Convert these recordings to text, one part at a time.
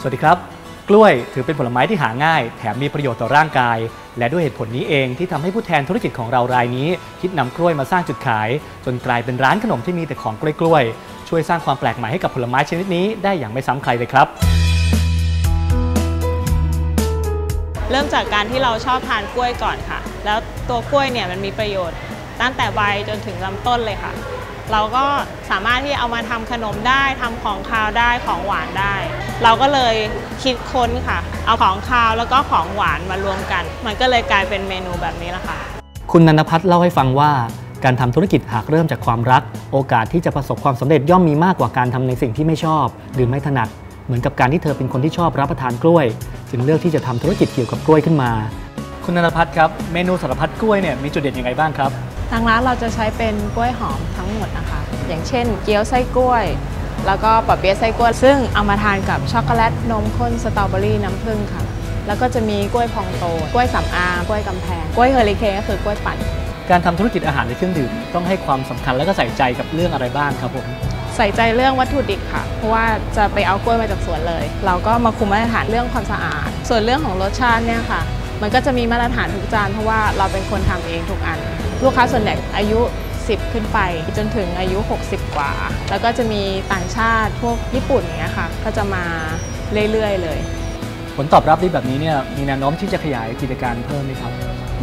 สวัสดีครับ กล้วยถือเป็นผลไม้ที่หาง่าย แถมมีประโยชน์ต่อร่างกาย และด้วยเหตุผลนี้เองที่ทำให้ผู้แทนธุรกิจของเรารายนี้ คิดนำกล้วยมาสร้างจุดขาย จนกลายเป็นร้านขนมที่มีแต่ของกล้วยๆช่วยสร้างความแปลกใหม่ให้กับผลไม้ชนิดนี้ได้อย่างไม่ซ้ำใครเลยครับเริ่มจากการที่เราชอบทานกล้วยก่อนค่ะ แล้วตัวกล้วยเนี่ยมันมีประโยชน์ตั้งแต่ใบจนถึงลำต้นเลยค่ะ เราก็สามารถที่เอามาทำขนมได้ทำของคาวได้ของหวานได้ เราก็เลยคิดค้นค่ะ เอาของคาวแล้วก็ของหวานมารวมกัน มันก็เลยกลายเป็นเมนูแบบนี้ละค่ะ คุณนันทพัฒน์เล่าให้ฟังว่าการทำธุรกิจหากเริ่มจากความรัก โอกาสที่จะประสบความสำเร็จย่อมมีมากกว่าการทำในสิ่งที่ไม่ชอบ หรือไม่ถนัด เหมือนกับการที่เธอเป็นคนที่ชอบรับประทานกล้วย จึงเลือกที่จะทำธุรกิจเกี่ยวกับกล้วยขึ้นมา คุณนันทพัฒน์ครับ เมนูสารพัดกล้วยเนี่ยมีจุดเด่นยังไงบ้างครับ ทางร้านเราจะใช้เป็นกล้วยหอมทั้งหมดนะคะ อย่างเช่น เกี๊ยวไส้กล้วย แล้วก็ปะเปี๊ยะไส้กล้วย ซึ่งเอามาทานกับช็อกโกแลตนมข้นสตรอเบอรี่น้ำผึ้งค่ะ แล้วก็จะมีกล้วยพองโต กล้วยสำอางกล้วยกำแพง กล้วยเฮอริเคนก็คือกล้วยปั่น การทำธุรกิจอาหารและเครื่องดื่มต้องให้ความสำคัญและก็ใส่ใจกับเรื่องอะไรบ้างครับผมใส่ใจเรื่องวัตถุดิบค่ะ เพราะว่าจะไปเอากล้วยมาจากสวนเลย เราก็มาคุมมาตรฐานเรื่องความสะอาด ส่วนเรื่องของรสชาติเนี่ยค่ะ มันก็จะมีมาตรฐานทุกจานเพราะว่าเราเป็นคนทำเองทุกอัน ลูกค้าส่วนใหญ่อายุ 10 ขึ้นไป จนถึงอายุ 60 กว่า แล้วก็จะมีต่างชาติพวกญี่ปุ่นเนี้ยค่ะ ก็จะมาเรื่อยๆเลย ผลตอบรับดีแบบนี้เนี่ยมีแนวโน้มที่จะขยายกิจการเพิ่มไหมครับ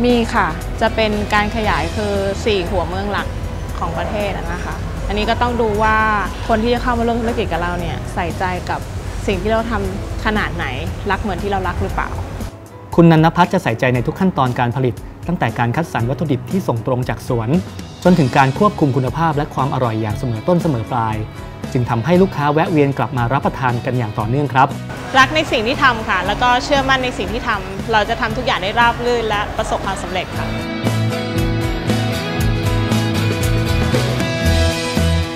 มีค่ะ จะเป็นการขยายคือ 4 หัวเมืองหลักของประเทศอะนะคะ อันนี้ก็ต้องดูว่าคนที่จะเข้ามาร่วมธุรกิจกับเราเนี่ยใส่ใจกับสิ่งที่เราทำขนาดไหน รักเหมือนที่เรารักหรือเปล่า คุณนันทพัฒน์จะใส่ใจในทุกขั้นตอนการผลิต ตั้งแต่การคัดสรรวัตถุดิบที่ส่งตรงจากสวน จนถึงการควบคุมคุณภาพและความอร่อยอย่างเสมอต้นเสมอปลาย จึงทำให้ลูกค้าแวะเวียนกลับมารับประทานกันอย่างต่อเนื่องครับ รักในสิ่งที่ทำค่ะ แล้วก็เชื่อมั่นในสิ่งที่ทำเราจะทำทุกอย่างได้ราบรื่นและประสบความสำเร็จค่ะ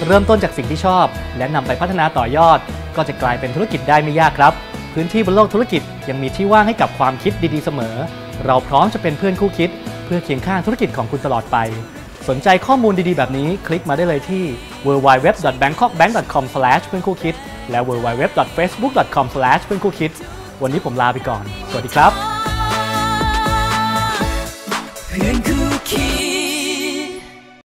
เริ่มต้นจากสิ่งที่ชอบ และนำไปพัฒนาต่อยอด ก็จะกลายเป็นธุรกิจได้ไม่ยากครับ พื้นที่บนโลกธุรกิจยังมีที่ว่างให้กับความคิดดีๆเสมอ เราพร้อมจะเป็นเพื่อนคู่คิด เพื่อเคียงข้างธุรกิจของคุณตลอดไป สนใจข้อมูลดีๆ แบบนี้คลิกมาได้เลยที่ www.bangkokbank.com เพื่อนคู่คิด และ www.facebook.com เพื่อนคู่คิด วันนี้ผมลาไปก่อน สวัสดีครับ เพื่อนคู่คิด